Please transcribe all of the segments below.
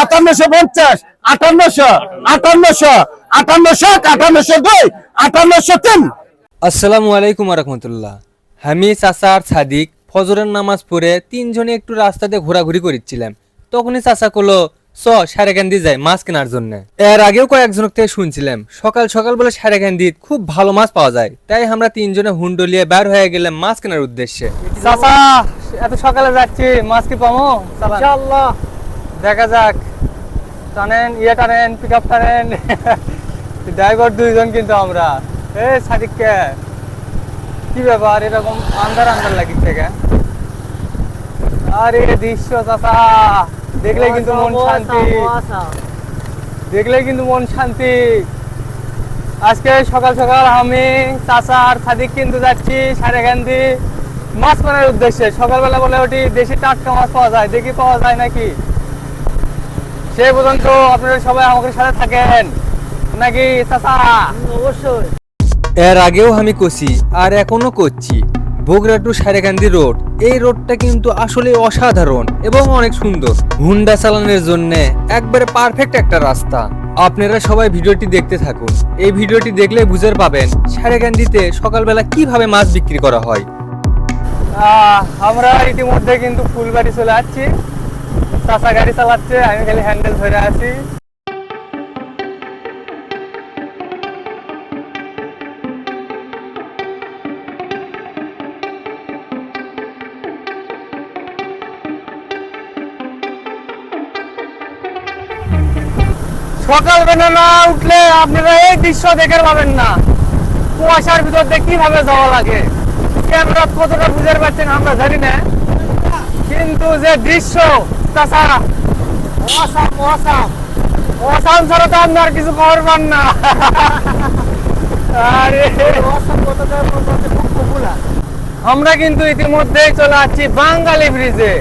সাতান্নশো পঞ্চাশ আটান্নশো আটান্নশো আটান্নশো এক, আটান্নশো দুই আটান্নশো তিন। আসসালামু আলাইকুম রহমতুল্লাহ। আমি চাচা আর সাদিক ফজরের নামাজ পড়ে তিনজনে একটু রাস্তাতে ঘোরাঘুরি করছিলাম তখনই চাচা কলো চ সারেকান্দি যায় মাছ কেনার জন্য। এর আগেও কয়েকজন থেকে শুনছিলাম সকাল সকাল বলে সারেকান্দিত খুব ভালো মাছ পাওয়া যায়। তাই আমরা তিনজনে হুন্ডলিয়ে বের হয়ে গেলাম মাছ কেনার উদ্দেশ্যে। চাচা এত সকালে যাচ্ছি মাছ কি পাবো? ইনশাআল্লাহ। দেখা যাক। টানেন ইয়ে টানেন পিক আপ টানেন। ড্রাইভার দুইজন কিন্তু আমরা। এ সাদিক কে? কি ব্যাপার? এরকম আন্ধার আন্ধার লাগিচ্ছে কে আরে দৃশ্য চাচা। দেখলে কিন্তু মন শান্তি। দেখলে কিন্তু মন শান্তি। আজকে সকাল সকাল আমি চাচা আর সাদিক কিন্তু যাচ্ছি সারেগান্ধি মাছ মারার উদ্দেশ্যে। সকালবেলা বলে ওটি দেশি টাটকা মাছ পাওয়া যায় দেখি পাওয়া যায় নাকি? সে পর্যন্ত আপনারা সবাই আমাদের সাথে থাকেন নাকি চাচা? অবশ্যই। এর আগেও আমি কষি আর এখনও করছি বগুড়া টু সারেকান্দি রোড এই রোডটা কিন্তু আসলে অসাধারণ এবং অনেক সুন্দর। হুন্ডা চালানোর জন্য একবারে পারফেক্ট একটা রাস্তা। আপনারা সবাই ভিডিওটি দেখতে থাকুন। এই ভিডিওটি দেখলে বুঝতে পাবেন সারেকান্দিতে সকালবেলা কীভাবে মাছ বিক্রি করা হয়। আমরা ইতিমধ্যে কিন্তু ফুলবাড়ি চলে যাচ্ছি চাচা গাড়ি চালাচ্ছে, আমি খালি হ্যান্ডেল ধরে আছি। সকালবেলা না উঠলে আপনারা এই দৃশ্য দেখে পাবেন না। কুয়াশার ভিতর দিয়ে কীভাবে যাওয়া লাগে? ক্যামেরা কতটা বুঝতে পারছেন আমরা জানি না। কিন্তু যে দৃশ্য তাছাড়া অসাম অসাম অসাম ছাড়া তো আপনি আর কিছু পান না। আরে। আমরা কিন্তু ইতিমধ্যেই চলে আসছি বাঙালি ব্রিজে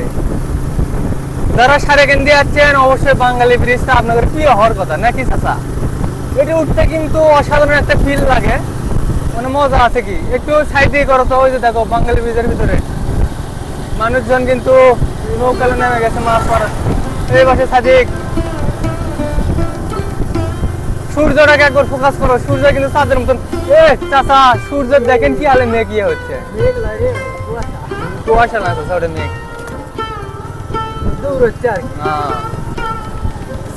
যারা সারেকেন্দি আছেন, অবশ্যই বাঙালি ব্রিজটা আপনাদের প্রিয় হওয়ার কথা, নাকি চাচা? এটি উঠতে কিন্তু অসাধারণ একটা ফিল লাগে। মানে মজা আছে কি? একটু সাইড দিয়ে করো তো, ওই যে দেখো বাঙালি ব্রিজের ভিতরে। মানুষজন কিন্তু নৌকালে নেমে গেছে মাছ মারার। এই পাশে সাদিক। সূর্যটাকে একবার ফোকাস করো। সূর্য কিন্তু চাঁদের মতন। এ চাচা সূর্য দেখেন কি আলে মেঘ ইয়ে হচ্ছে। কুয়াশা না চাচা ওটা মেঘ। দৌড় হচ্ছে আর হ্যাঁ।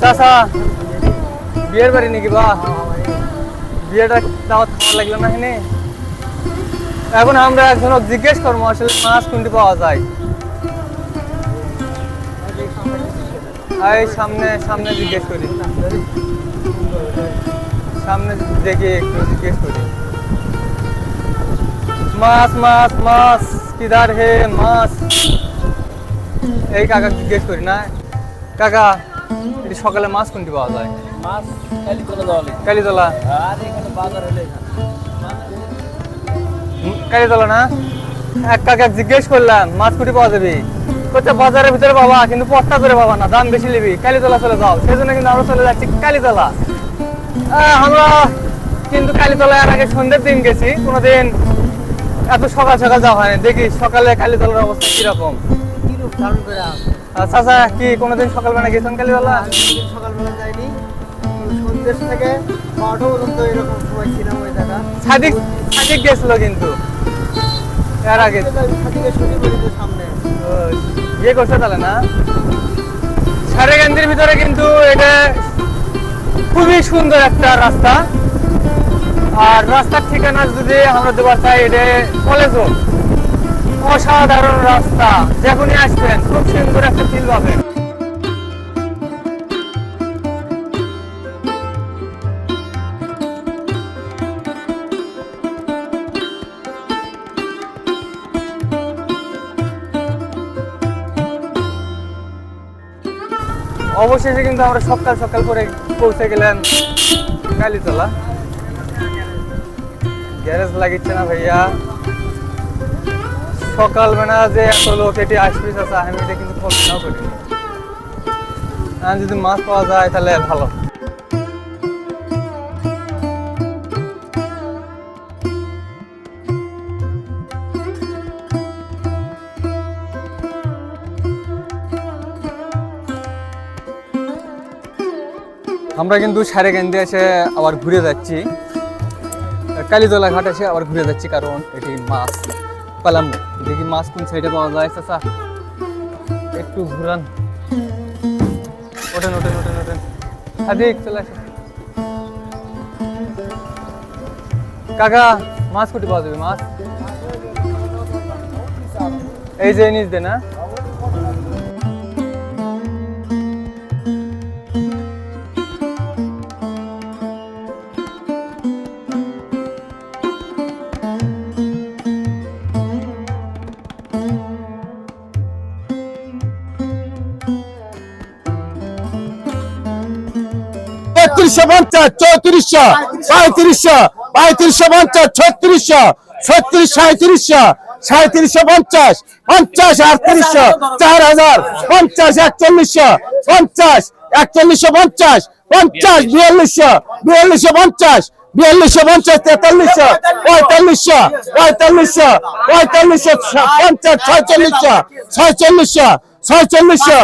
চাচা বিয়ের বাড়ি নাকি বা? বিয়েটা দাওয়াত খাওয়া লাগল না এখানে? এখন আমরা একজনক জিজ্ঞেস করব আসলে মাছ কোনটি পাওয়া যায়? এই সামনে সামনে জিজ্ঞেস করি। সামনে দেখি একটু জিজ্ঞেস করি। মাছ মাছ মাছ কিধার হে মাছ। এই কাকা জিজ্ঞেস করি না। কাকা এটি সকালে মাছ কোনটি পাওয়া যায়? মাছ কালীতলা কালীতলা। না? এক কাকা জিজ্ঞেস করলাম মাছ কুটি পাওয়া যাবে? কোথা বাজারের ভিতরে পাবা কিন্তু পথটা করে পাবা না দাম বেশি নিবি কালীতলা চলে যাও। সেজন্য কিন্তু আমরা চলে যাচ্ছি কালীতলা। আমরা কিন্তু কালীতলা এর আগে সন্ধ্যের দিন গেছি কোনোদিন এত সকাল সকাল যাওয়া হয়নি। দেখি সকালে কালীতলার অবস্থা কীরকম। চাচা কি কোনোদিন সকালবেলা গেছেন কালীতলা? সকালবেলা যাইনি। সন্ধ্যের থেকে বারোটা পর্যন্ত এরকম সময় ছিলাম ওই জায়গা। সাদিক সাদিক গেছিল কিন্তু। এর আগে। সাদিকে শুনি সামনে। ইয়ে করছে তাহলে না? সারেগান্দির ভিতরে কিন্তু এটা খুবই সুন্দর একটা রাস্তা। আর রাস্তার ঠিকানা যদি আমরা দেবার চাই, এটা কলেজ অসাধারণ রাস্তা। যখনই আসবেন, খুব সুন্দর একটা ফিল পাবেন। অবশেষে কিন্তু আমরা সকাল সকাল করে পৌঁছে গেলাম কালীতলা। গ্যারেজ লাগিচ্ছে না ভাইয়া। সকাল সকালবেলা যে এত লোক এটি আসবি আমি এটা কিন্তু কল্পনাও করিনি। যদি মাছ পাওয়া যায়, তাহলে ভালো। আমরা কিন্তু সারে সারেগান্দি এসে আবার ঘুরে যাচ্ছি। কালীতলা ঘাট এসে আবার ঘুরে যাচ্ছি কারণ এটি মাছ পেলাম। দেখি মাছ কোন সাইডে পাওয়া যায় চাচা একটু ঘুরান। ওঠেন ওঠেন ওঠেন ওঠেন। সাদিক চলে আসেন কাকা, মাছ কুটি পাওয়া যাবে, মাছ? এই যে নিচ দে না? তেত্রিশশো পঞ্চাশ, চৌত্রিশশো, পঁয়ত্রিশশো পঁয়ত্রিশশো পঞ্চাশ, ছত্রিশশো, ছত্রিশ সাঁত্রিশশো সাঁত্রিশশো পঞ্চাশ পঞ্চাশ, আটত্রিশশো, চার হাজার, পঞ্চাশ, একচল্লিশশো পঞ্চাশ একচল্লিশশো পঞ্চাশ পঞ্চাশ, বিয়াল্লিশশো বিয়াল্লিশশো পঞ্চাশ বিয়াল্লিশশো, পঞ্চাশ, তেতাল্লিশশো, পঁয়তাল্লিশশো পঁয়তাল্লিশশো পঁয়তাল্লিশশো, পঞ্চাশ, ছয়চল্লিশশো ছয়চল্লিশশো ছয়চল্লিশশো,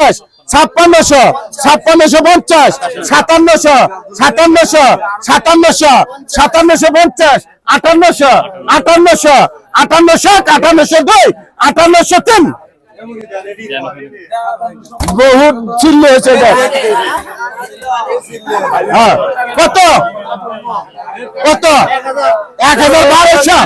ছাপ্পান্নশো ছাপ্পান্নশো, পঞ্চাশ, সাতান্নশো সাতান্নশো সাতান্নশো সাতান্নশো, পঞ্চাশ, আটান্নশো আটান্নশো আটান্নশো আটান্নশো দুই, আটান্নশো তিন বহুত চিল্ল হয়েছে। হ্যাঁ কত কত এক হাজার বারোশো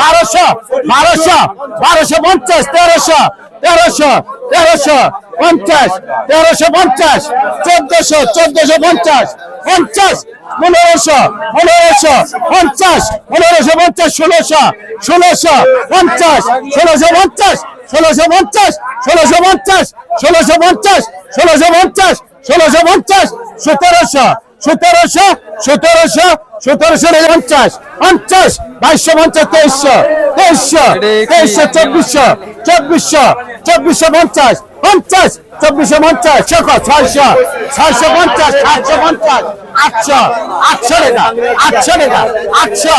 বারোশো বারোশো বারোশো পঞ্চাশ, তেরোশো তেরোশো তেরোশো পঞ্চাশ তেরোশো পঞ্চাশ, চোদ্দশো চোদ্দশো পঞ্চাশ পঞ্চাশ, পনেরোশো পনেরোশো পঞ্চাশ পনেরোশো পঞ্চাশ, ষোলোশো ষোলোশো পঞ্চাশ ষোলোশো পঞ্চাশ ষোলোশো পঞ্চাশ ষোলোশো পঞ্চাশ ষোলোশো পঞ্চাশ ষোলোশো পঞ্চাশ ষোলোশো পঞ্চাশ, সতেরোশো সতেরোশো সতেরোশো সতেরোশো পঞ্চাশ পঞ্চাশ, বাইশশো পঞ্চাশ, তেইশশো তেইশশো তেইশশো, চব্বিশশো চব্বিশশো চব্বিশশো পঞ্চাশ পঞ্চাশ, চব্বিশশো পঞ্চাশ ছশো ছয়শো ছয়শো পঞ্চাশ, সাতশো পঞ্চাশ, আটশো আটশো টাকা আটশো টাকা, আটশো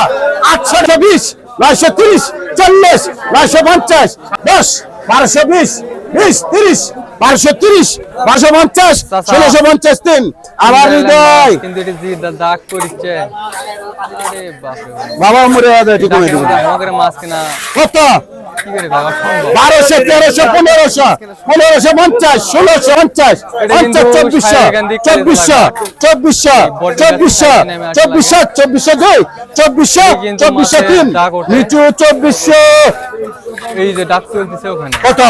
আটশো বিশ নয়শো তিরিশ চল্লিশ নয়শো পঞ্চাশ দশ বারোশো বিশ বিশ তিরিশ বারোশো তিরিশ বারোশো পঞ্চাশ ষোলোশো পঞ্চাশ তিন। আবার হৃদয়। বাবা মরে ঠিক কত? বারোশো তেরোশো পনেরোশো পনেরোশো পঞ্চাশ ষোলোশো পঞ্চাশ পঞ্চাশ চব্বিশশো চব্বিশশো চব্বিশশো চব্বিশশো চব্বিশশো চব্বিশশো দুই চব্বিশশো চব্বিশশো তিন। নিচু চব্বিশশো। এই যে ডাক চলতেছে ওখানে। কত?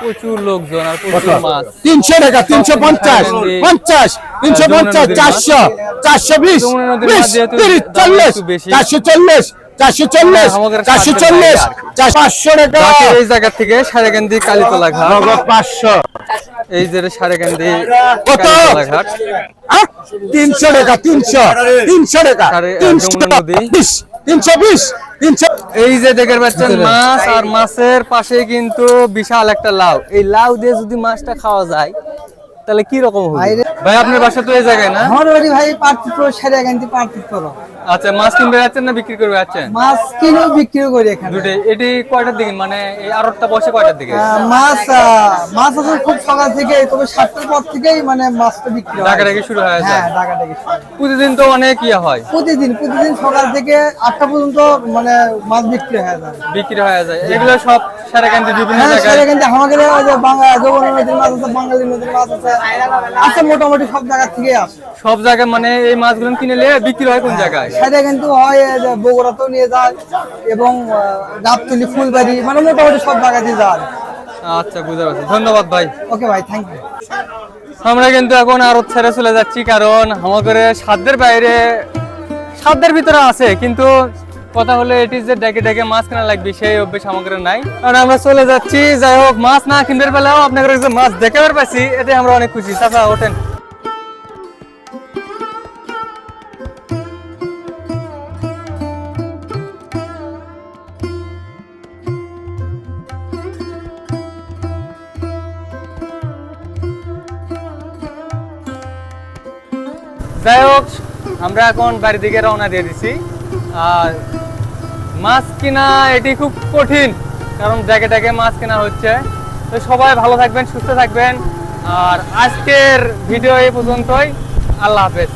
প্রচুর লোকজন আর প্রচুর মাছ। তিনশো টাকা তিনশো পঞ্চাশ পঞ্চাশ তিনশো পঞ্চাশ চারশো চারশো বিশ চল্লিশ চারশো চল্লিশ চারশো চল্লিশ চারশো চল্লিশ পাঁচশো টাকা। এই জায়গা থেকে সারেগান্দি কালীতলা ঘাট পাঁচশো। এই যে সারেগান্দি কত? ঘাট তিনশো টাকা তিনশো তিনশো টাকা তিনশো বিশ তিনশো এই যে দেখতে পাচ্ছেন মাছ আর মাছের পাশে কিন্তু বিশাল একটা লাউ। এই লাউ দিয়ে যদি মাছটা খাওয়া যায় তাহলে কি রকম হবে? ভাই আপনার বাসা তো এই জায়গায় না? আমার বাড়ি ভাই সেরে আচ্ছা মাছ কিনতে যাচ্ছেন না বিক্রি করবে যাচ্ছেন? মাছ কিনেও বিক্রি করি এখানে। দুটো এটি কয়টার দিকে? মানে এই আড়তটা বসে কয়টার দিকে? আহ, মাছ মাছ আছে খুব সকাল থেকে তবে সাতটার পর থেকেই মানে মাছটা বিক্রি হয়। ডাকাডাকি শুরু হয়ে যায়। হ্যাঁ ডাকাডাকি শুরু। প্রতিদিন তো অনেক ইয়ে হয়। প্রতিদিন প্রতিদিন সকাল থেকে আটটা পর্যন্ত মানে মাছ বিক্রি হয়ে যায়। বিক্রি হয়ে যায়। এগুলো সব সারাকান্দি বিভিন্ন হ্যাঁ জায়গায়। সেটা কিন্তু আমাদের ওই যে বাংলা যমুনা নদীর মাছ আছে বাঙালি নদীর মাছ আছে। আছে মোটামুটি সব জায়গা থেকে আসে। সব জায়গায় মানে এই মাছগুলো কিনে নিয়ে বিক্রি হয় কোন জায়গায়? সেটা কিন্তু হয় যে বগুড়াতেও নিয়ে যায় এবং গাবতলি ফুলবাড়ি মানে মোটামুটি সব জায়গাতে যায়। আচ্ছা বুঝতে পারছি। ধন্যবাদ ভাই। ওকে ভাই থ্যাংক ইউ আমরা কিন্তু এখন আরও ছেড়ে চলে যাচ্ছি কারণ আমাদের সাধ্যের বাইরে সাধ্যের ভিতরে আছে কিন্তু কথা হলো এটি যে ডেকে ডেকে মাছ কেনা লাগবে, সেই অভ্যেস আমাদের নাই। কারণ আমরা চলে যাচ্ছি, যাই হোক, মাছ না কিনতে পেলেও আপনাদের কাছে মাছ দেখে পাচ্ছি এতে আমরা অনেক খুশি। চাচা, ওঠেন। যাই হোক, আমরা এখন বাড়ির দিকে রওনা দিয়ে দিছি। আর মাছ কেনা এটি খুব কঠিন, কারণ জায়গা জায়গায় মাছ কেনা হচ্ছে। তো সবাই ভালো থাকবেন, সুস্থ থাকবেন। আর আজকের ভিডিও এই পর্যন্তই, আল্লাহ হাফেজ।